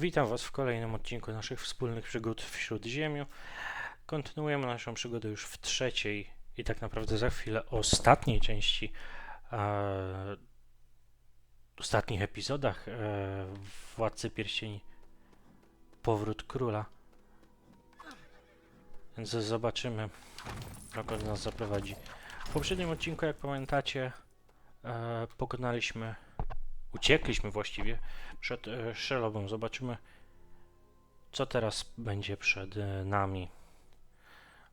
Witam Was w kolejnym odcinku naszych wspólnych przygód w Śródziemiu. Kontynuujemy naszą przygodę już w trzeciej i tak naprawdę za chwilę ostatniej części, e, ostatnich epizodach e, Władcy Pierścieni Powrót Króla. Więc zobaczymy, dokąd nas zaprowadzi. W poprzednim odcinku, jak pamiętacie, e, pokonaliśmy, uciekliśmy właściwie przed e, Szelobą. Zobaczymy, co teraz będzie przed e, nami.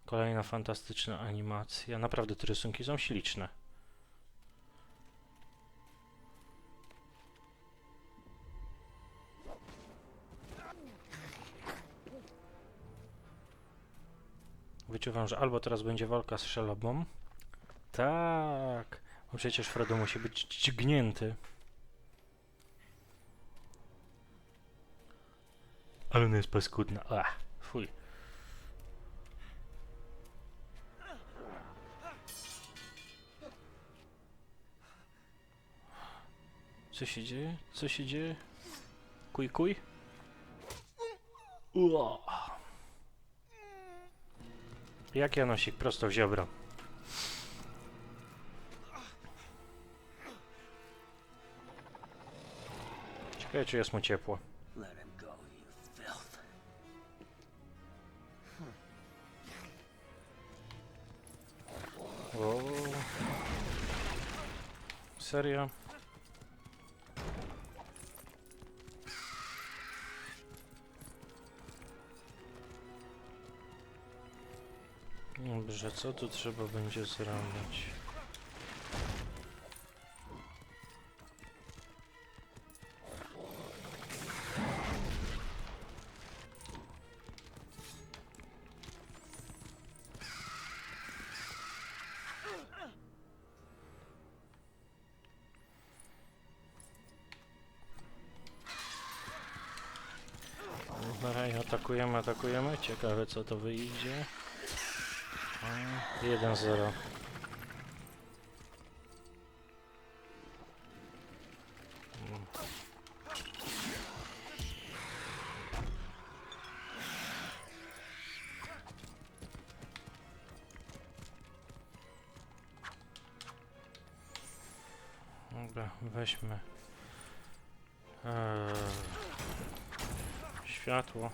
Kolejna fantastyczna animacja. Naprawdę te rysunki są śliczne. Wyczuwam, że albo teraz będzie walka z Szelobą. Tak, bo przecież Frodo musi być dźgnięty. Ale ona jest paskudna. Ach, fuj. Co się dzieje? Co się dzieje? Kuj, kuj? Ua. Jak Janosik, prosto w ziobro. Ciekawe, czy jest mu ciepło. Let him O. Serio? Dobrze, co tu trzeba będzie zrobić? Atakujemy, atakujemy. Ciekawe co to wyjdzie. A, 1-0. Mm. Dobra, weźmy eee, światło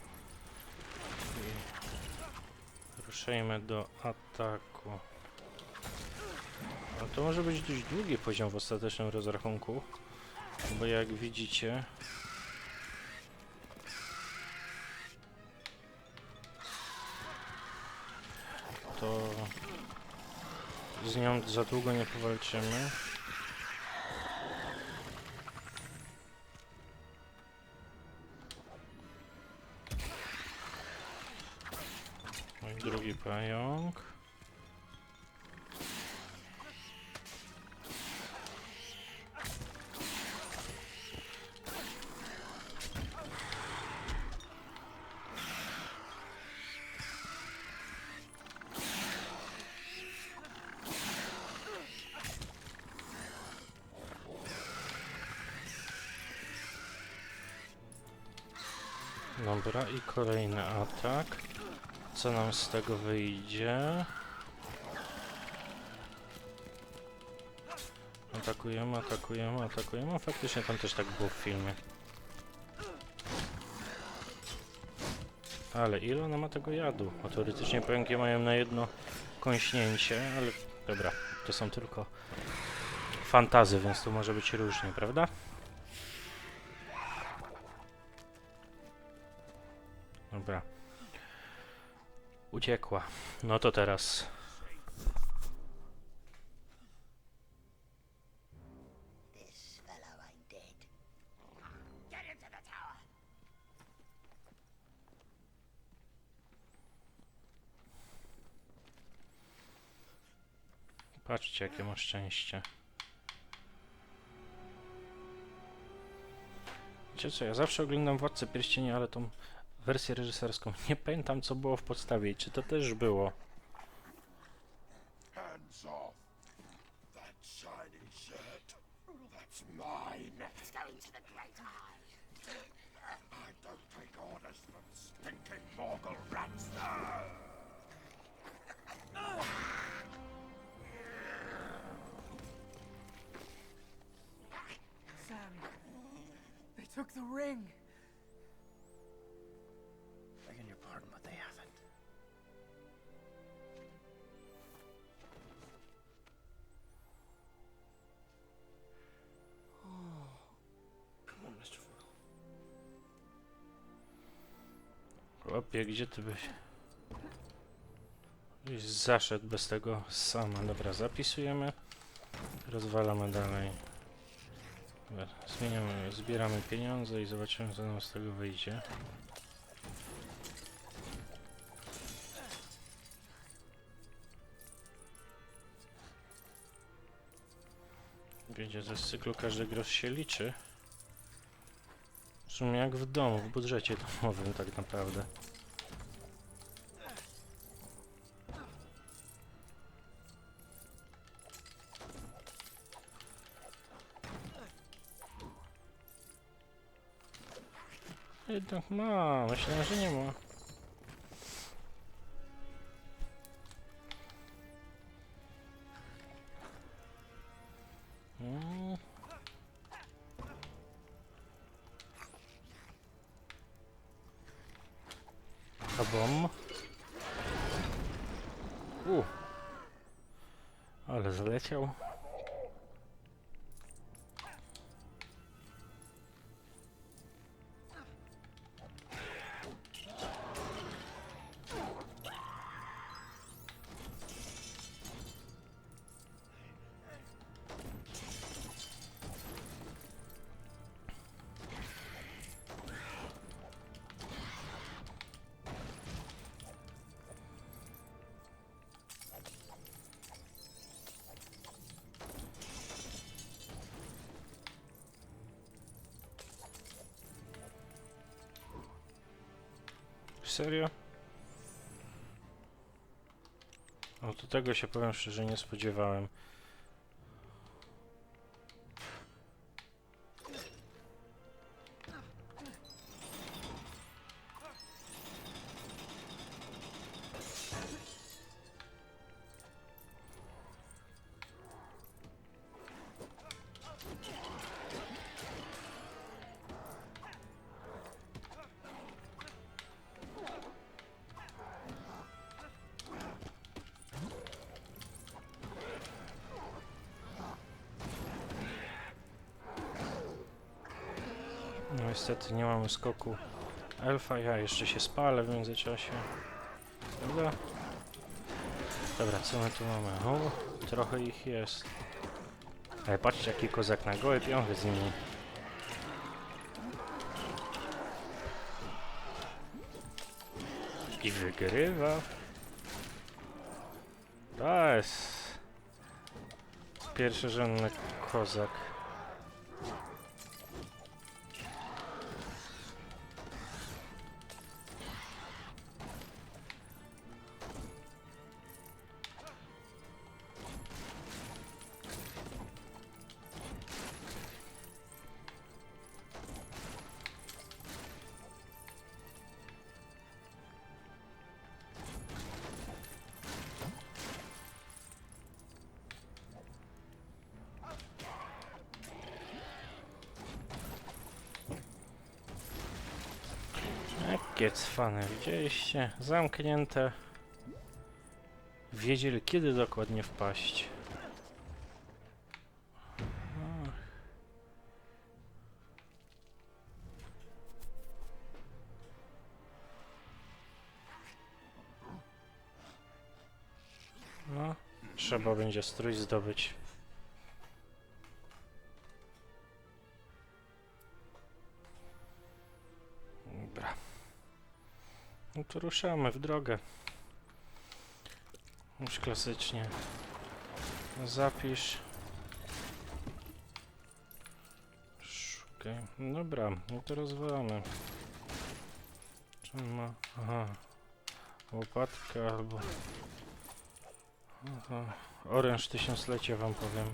i ruszyjmy do ataku. A to może być dość długi poziom w ostatecznym rozrachunku, bo jak widzicie to z nią za długo nie powalczymy. Dobra, i kolejny atak. Co nam z tego wyjdzie? Atakujemy, atakujemy, atakujemy. Faktycznie tam też tak było w filmie. Ale ile ona ma tego jadu? Bo teoretycznie pająki mają na jedno kąśnięcie, ale dobra, to są tylko fantazy, więc tu może być różnie, prawda? Dobra. Uciekła. No to teraz. Patrzcie, jakie ma szczęście. Wiecie co, ja zawsze oglądam Władcę Pierścieni, ale tą wersję reżyserską. Nie pamiętam, co było w podstawie i czy to też było. Hands off. That shiny shirt. That's mine. Let's go into the great eye. I don't rats! Sam, they took the ring. Chłopie, gdzie ty byś... Byś zaszedł bez tego sama. Dobra, zapisujemy. Rozwalamy dalej. Dobra, Zmieniamy, zbieramy pieniądze i zobaczymy co nam z tego wyjdzie. Wiecie, że z cyklu każdy grosz się liczy. Sumie jak w domu, w budżecie domowym tak naprawdę. Jednak ma, myślałem, że nie ma. Ale Serio? O, do tego się powiem szczerze nie spodziewałem. Niestety nie mamy skoku elfa, ja jeszcze się spalę w międzyczasie. Dobra. Dobra, co my tu mamy? O, trochę ich jest. Ale patrzcie jaki kozak na gołe piąchy z nimi. I wygrywa. To jest pierwszorzędny kozak. Jakie cwane, widzieliście? Zamknięte. Wiedzieli kiedy dokładnie wpaść. No, trzeba będzie strój zdobyć. Dobra. No to ruszamy w drogę. Już klasycznie. Zapisz. Szukaj. Dobra, no to rozwalamy. Czy ma? Aha. Łopatka albo... Aha. Oręż tysiąclecia wam powiem.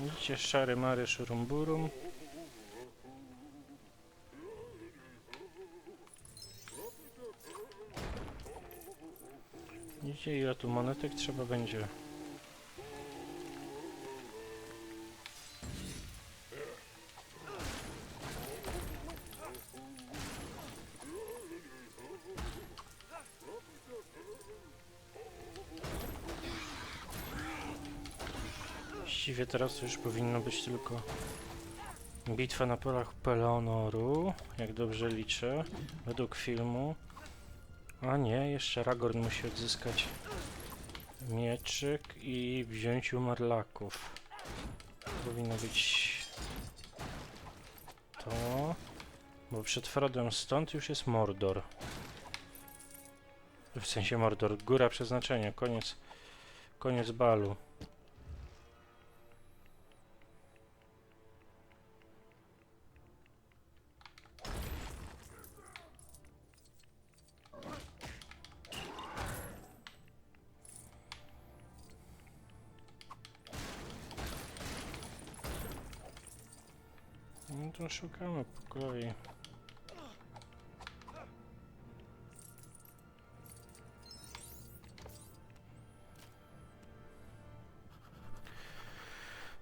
Widzicie, szary mary szurumburum. Widzicie, ile tu monetek trzeba będzie? Teraz już powinno być tylko bitwa na polach Pelonoru, jak dobrze liczę, według filmu. A nie, jeszcze Ragorn musi odzyskać mieczyk i wziąć umarlaków. Powinno być to, bo przed Frodem stąd już jest Mordor. W sensie Mordor, góra przeznaczenia, koniec, koniec balu. No to szukamy po kolei.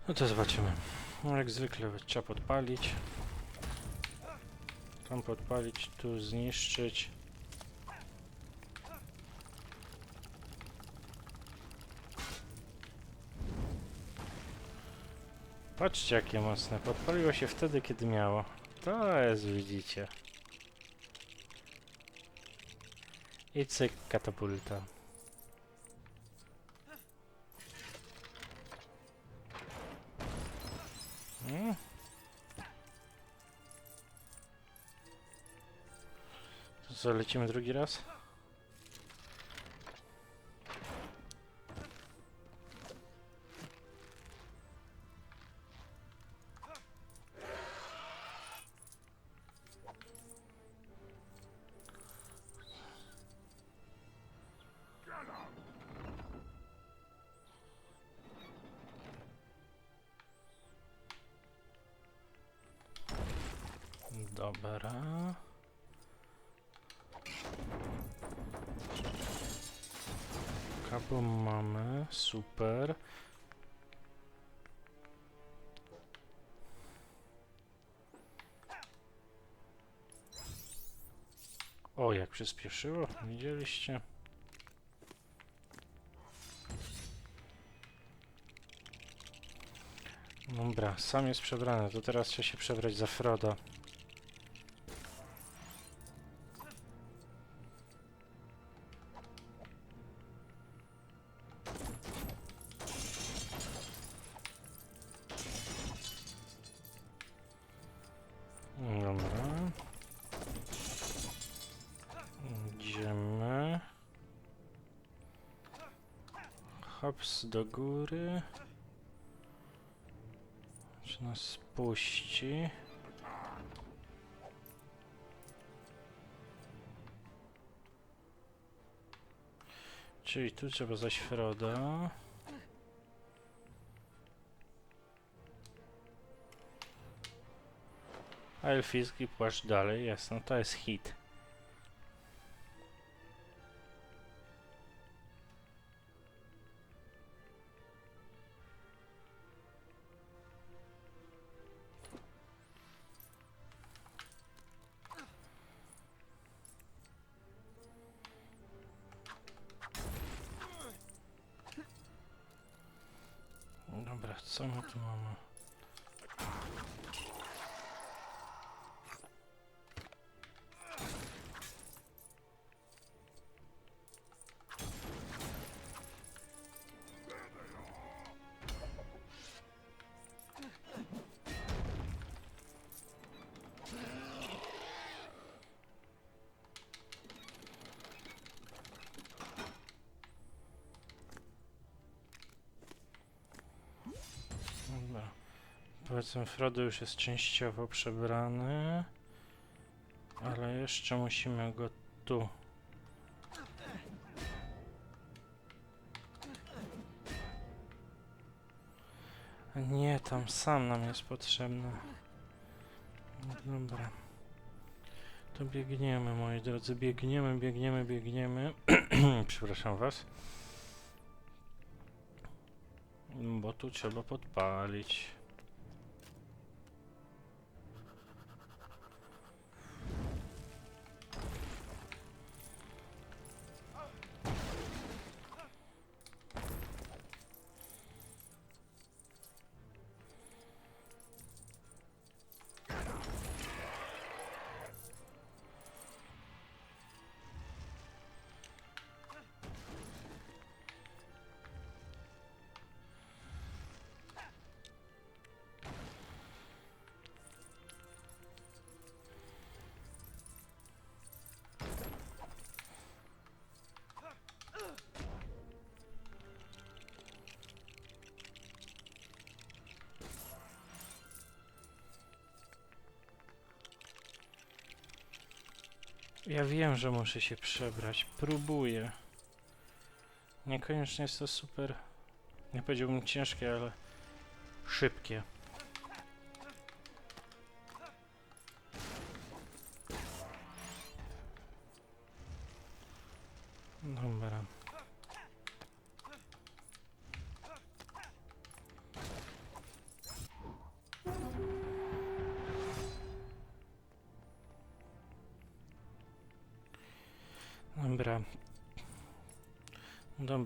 No to zobaczymy. No jak zwykle trzeba podpalić. Tam podpalić, tu zniszczyć. Patrzcie jakie mocne. Podpaliło się wtedy, kiedy miało. To jest, widzicie. I cyk, katapulta. Mm. To co, lecimy drugi raz? Kabum mamy, super. O, jak przyspieszyło, widzieliście? Dobra, sam jest przebrany, to teraz trzeba się przebrać za Froda. Hops do góry. Czy nas spuści? Czyli tu trzeba zaś Froda. A elficki płaszcz dalej, jasno, to jest hit. Dobra, co my tu mamy? Powiedzmy, Frodo już jest częściowo przebrany. Ale jeszcze musimy go tu. Nie, tam sam nam jest potrzebny. Dobra. To biegniemy, moi drodzy. Biegniemy, biegniemy, biegniemy. Przepraszam was. Bo tu trzeba podpalić. Ja wiem, że muszę się przebrać. Próbuję. Niekoniecznie jest to super. Nie powiedziałbym ciężkie, ale szybkie.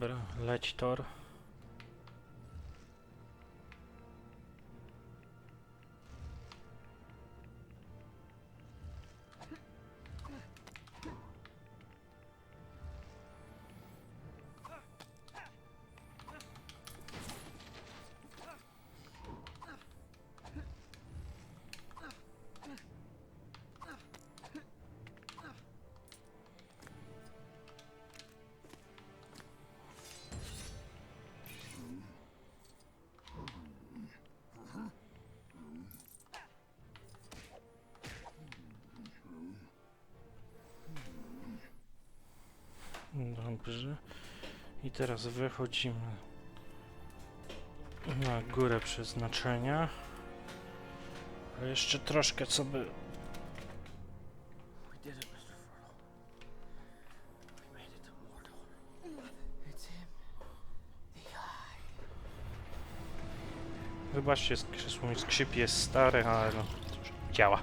Dobra, leć tor. Dobrze. I teraz wychodzimy na górę przeznaczenia. A jeszcze troszkę co by... Wybaczcie, krzesło mi skrzypi, jest stare, ale no... Działa.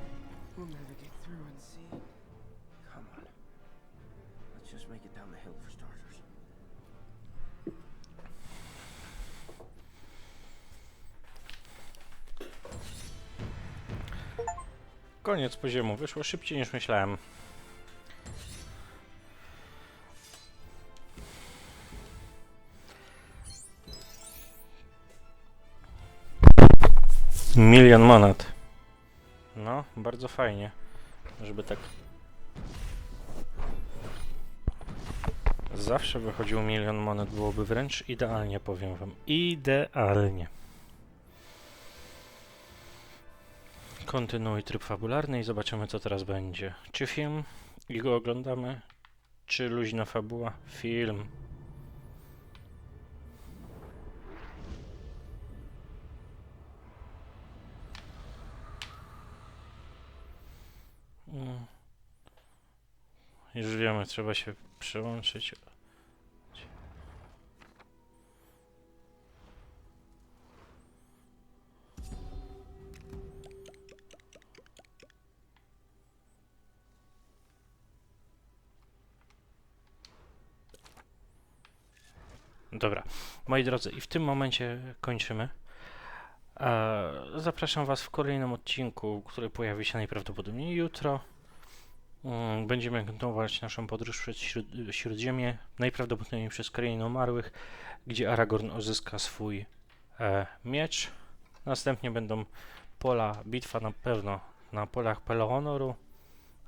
Koniec poziomu. Wyszło szybciej niż myślałem. Milion monet. No, bardzo fajnie. Żeby tak... Zawsze wychodził milion monet, byłoby wręcz idealnie, powiem wam. Idealnie. Kontynuuj tryb fabularny i zobaczymy co teraz będzie. Czy film i go oglądamy, czy luźna fabuła? Film. Mm. Już wiemy, trzeba się przełączyć. Moi drodzy, i w tym momencie kończymy. E, zapraszam Was w kolejnym odcinku, który pojawi się najprawdopodobniej jutro. Mm, Będziemy kontynuować naszą podróż przez śród, Śródziemie, najprawdopodobniej przez Krainę Umarłych, gdzie Aragorn uzyska swój e, miecz. Następnie będą pola, bitwa na pewno na polach Pelohonoru,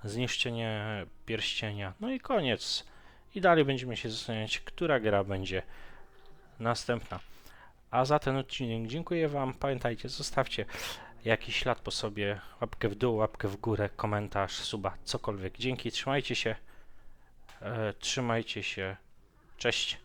zniszczenie pierścienia, no i koniec. I dalej będziemy się zastanawiać, która gra będzie następna. A za ten odcinek dziękuję Wam. Pamiętajcie, zostawcie jakiś ślad po sobie, łapkę w dół, łapkę w górę, komentarz, suba, cokolwiek. Dzięki, trzymajcie się. E, trzymajcie się. Cześć.